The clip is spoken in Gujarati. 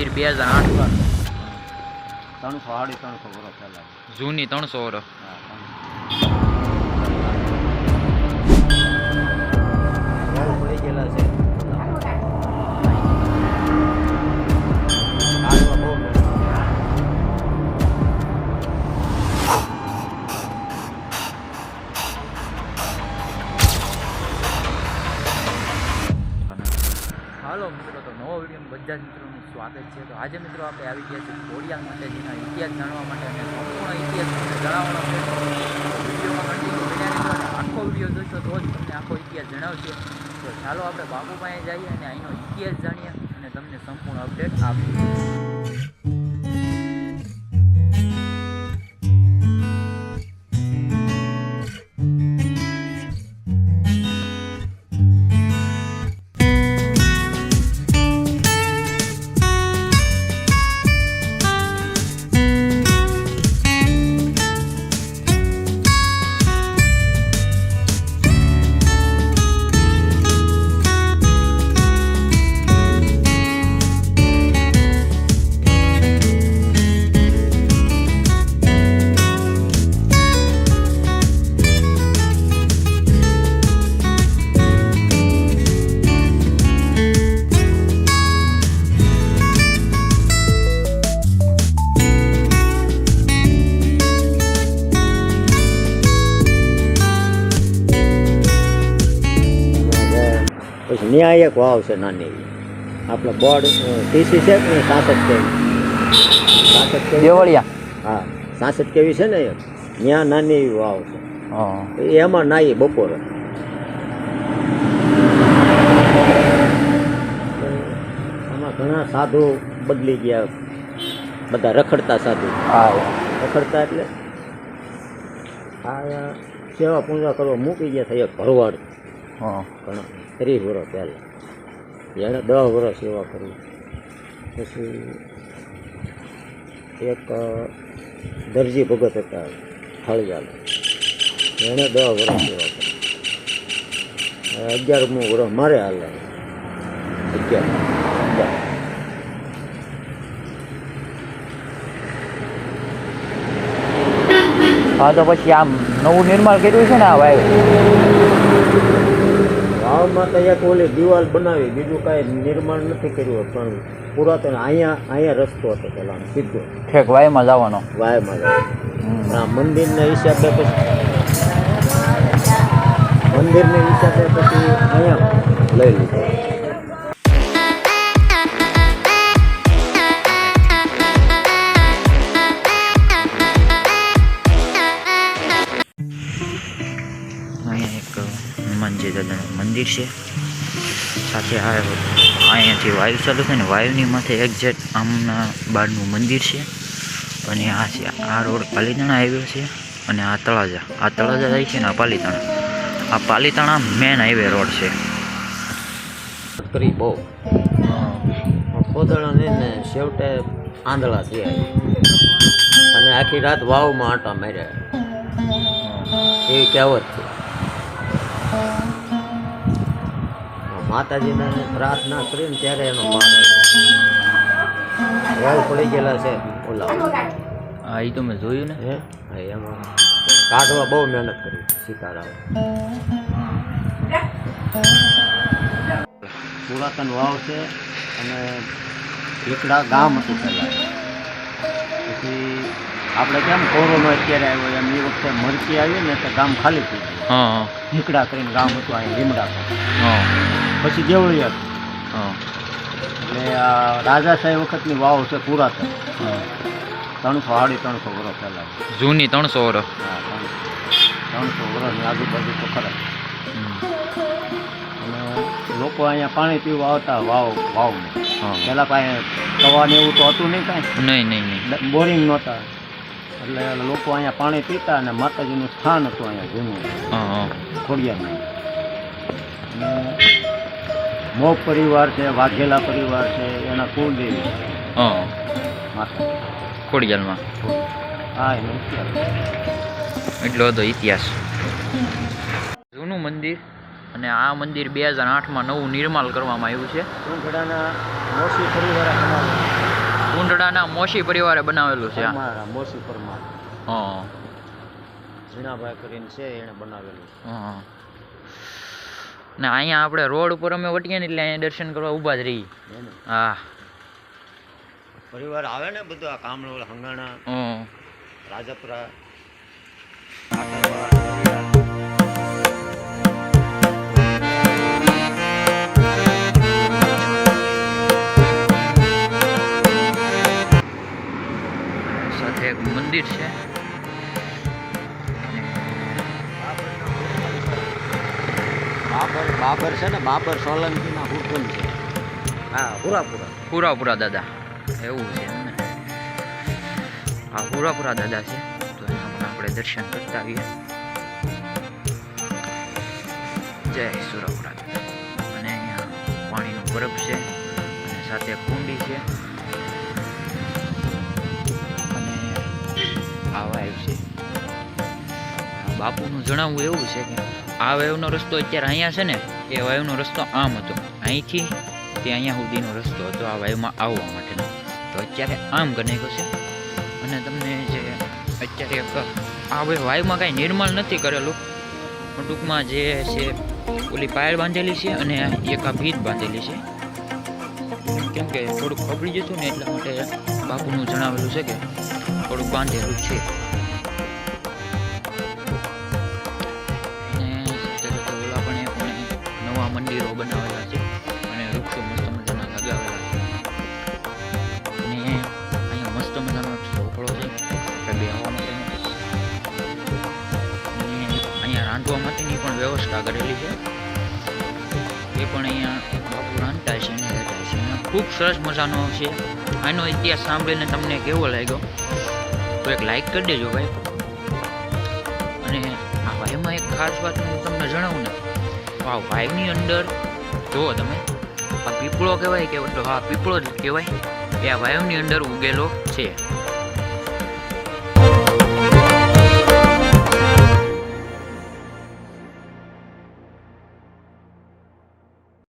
મંદિર બે હજાર આઠમાં ત્રણસો સાડી ત્રણસો વર્ષ પહેલા. જૂની ત્રણસો વર્ષ. હાલો મિત્રો તો નવો વીડિયો બધા જ સ્વાગત છે. તો આજે મિત્રો આપણે આવી ગયા છીએ ઘોડિયાલ માટેજીના ઇતિહાસ જાણવા માટે અને સંપૂર્ણ ઇતિહાસ જણાવવાનો છે. આખો વીડિયો જોશો તો જ તમને આખો ઇતિહાસ જણાવશે. તો ચાલો આપણે પાસે જઈએ અને અહીંનો ઇતિહાસ જાણીએ અને તમને સંપૂર્ણ અપડેટ આપીએ. ન્યાય એક વાવ છે નાની. આપણે બોર્ડ ટીસી છે ને સાસઠ કેવી. સાસઠ કેવી હા સાસઠ કેવી છે ને ત્યાં નાની એવી વાવ છે. એમાં નાઈ બપોરે. આમાં ઘણા સાધુ બદલી ગયા. બધા રખડતા સાધુ. રખડતા એટલે આ સેવા પૂજા કરવા મૂકી ગયા થઈ ભરવાડ હા. ઘણા. ત્રીસ વર્ષ પહેલાં. એણે દસ વર્ષ સેવા કરી. પછી એક દરજી ભગત હતા, ફળિયાલ. એણે દસ વર્ષ સેવા કરી. અગિયારમું વર્ષ મારે હાલે. અગિયાર. હા, તો પછી આમ નવું નિર્માણ કર્યું છે ને આ ભાઈ વાવમાં તો એક ઓલી દિવાલ બનાવી બીજું કાંઈ નિર્માણ નથી કર્યું પણ પુરાતન અહીંયા અહીંયા રસ્તો હતો પેલા સીધો. ઠેક વાયમાં જવાનો. વાયમાં જવાનો. આ મંદિરના હિસાબે પછી મંદિરના હિસાબે પછી અહીંયા લઈ લીધો. હનુમાનજી દાદાનું મંદિર છે. સાથે આ અહીંયાથી વાયુ ચાલુ છે ને વાયુની માથે એક્ઝેક્ટ આમના બારનું મંદિર છે. અને આ છે આ રોડ પાલીતાણા હાઈવે છે અને આ તળાજા. આ તળાજા જાય છે ને આ પાલીતાણા. આ પાલીતાણા મેન હાઈવે રોડ છે. કરી બહુ કોદળા ને ને છેવટે આંધળા થયા અને આખી રાત વાવમાં આટા માર્યા. એવી કહેવત છે. માતાજીને પ્રાર્થના કરીને ત્યારે એનો પાર આવ્યો. પડી ગયેલા છે ઓલા. હા એ તો મેં જોયું ને. હા, એમાં કાઢવા બહુ મહેનત કરી સીતારામ. પુરાતન વાવ છે અને એકડા ગામ હતું પહેલાં. પછી આપણે કેમ કોરોનો અત્યારે આવ્યો એમ એ વખતે મરચી આવી ને તો ગામ ખાલી થઈ ગયું. હીકડા કરીને ગામ હતું અહીં લીમડા પર. પછી દેવળી હતું હા. એટલે આ રાજા સાહેબ વખતની વાવ છે પુરાતન. હા. ત્રણસો સાડી ત્રણસો વર્ષ પહેલાં. જૂની ત્રણસો વર્ષ. ત્રણસો વર્ષની આજુબાજુ તો ખરા. લોકો અહીંયા પાણી પીવા આવતા વાવ વાવ હા. પહેલાં કાંઈ તવા ને એવું તો હતું નહીં કાંઈ? નહીં નહીં નહીં. બોરિંગ નહોતા. એટલે લોકો અહીંયા પાણી પીતા અને માતાજીનું સ્થાન હતું અહીંયા જૂનું ખોડિયારમાં અને મોગ પરિવાર છે વાઘેલા પરિવાર છે એના કુળદેવી માતા. ખોડિયાલમાં હા એનો ઇતિહાસ. એટલો બધો ઇતિહાસ. જૂનું મંદિર અને આ મંદિર બે હજાર આઠમાં નવું નિર્માણ કરવામાં આવ્યું છે. મોસી પરિવાર કુંડળાના મોશી પરિવારે બનાવેલું છે. પરમાર મોસી પરમાર. હા. ઝીણાભાઈ કરીને છે એણે બનાવેલું હા. ને અહીંયા આપણે રોડ ઉપર અમે વટીએ ને એટલે અહીંયા દર્શન કરવા ઊભા જ રહી હા પરિવાર આવે ને બધું આ કામરોળ હંગાણા. રાજપરા. સાથે એક મંદિર છે. બાબર બાબર છે ને બાબર સોલંકીના હુકમ છે. હા પુરાપુરા. પૂરા પૂરા પૂરા દાદા. એવું છે એમને આ પૂરા પૂરા દાદા છે. તો એના પણ આપણે દર્શન કરતા આવીએ. જય સુરાપુરા દાદા. અને અહીંયા પાણીનો બરફ છે. અને સાથે કુંડી છે. બાપુનું જણાવવું એવું છે કે આ વાયુનો રસ્તો અત્યારે અહીંયા છે ને, એ વાયુનો રસ્તો આમ હતો. અહીંથી તે અહીંયા સુધીનો રસ્તો હતો આ વાયુમાં આવવા માટેનો. તો અત્યારે આમ નાખ્યો છે અને તમને જે અત્યારે આ વાયુમાં કાંઈ નિર્માણ નથી કરેલું. પણ ટૂંકમાં જે છે, ઓલી પાયલ બાંધેલી છે અને એક આ ભીત બાંધેલી છે. કેમ કે થોડુંક ખબડી જતું ને એટલા માટે બાપુનું જણાવેલું છે કે થોડુંક બાંધેલું છે. વ્યવસ્થા કરેલી છે. એ પણ અહીંયા છે ખૂબ સરસ મજાનો છે. આનો ઇતિહાસ સાંભળીને તમને કેવો લાગ્યો? તો એક લાઈક કરી દેજો ભાઈ. અને આ ભાઈમાં એક ખાસ વાત હું તમને જણાવું ને. આ ભાઈની અંદર જુઓ તમે, આ પીપળો કહેવાય કે, હા, પીપળો જ કહેવાય. એ આ વાયુની અંદર ઉગેલો છે.